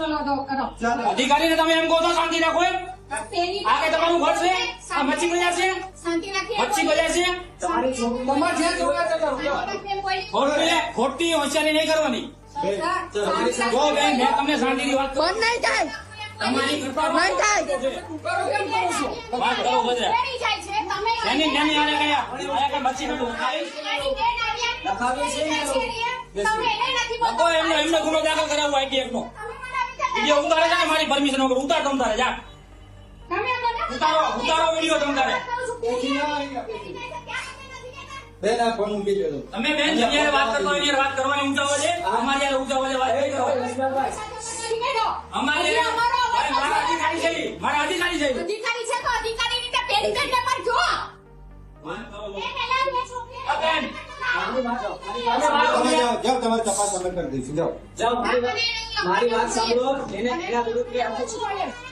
અધિકારીને તમે એમ કહો તો શાંતિ રાખો એમ. આ કે તમારું ઘર છે? આ મચ્છી બજાર છે? મચ્છી બજાર છે. ખોટી હોશિયારી નહીં કરવાની. જો બેન મેં તમને વાત બંધ નહીં થાય. તમારી કૃપા બંધ થાય. વાત કરો બધે એની નાની આને ગયા આયા કઈ મચ્છી નતું તો એમને એમને ગુનો દાખલ કરાવવો આઈટી નો વીડિયો ઉતારે છે ને મારી પરમિશન વગર ઉતાર તમ તારે જા ઉતારો ઉતારો વીડિયો તમ તારે બેન આ ફોન મૂકી દેજો તમે બેન જયારે વાત કરતો હોય ત્યારે વાત કરવાની ઊંચા છે અમારી યાર ઊંચા અવાજે વાત કરો અમારી મારા અધિકારી છે. મારા અધિકારી છે અધિકારી છે તો અધિકારી રીતે પેલી કરીને પર જો વાત કરો એ પહેલા બે આ છોકરીઓ બેન. જાઓ જાઓ તમારી તપાસ અમે કરી દઈશું. જાઓ. જાઓ મારી વાત મારી વાત સાંભળો. એને એના વિરુદ્ધ.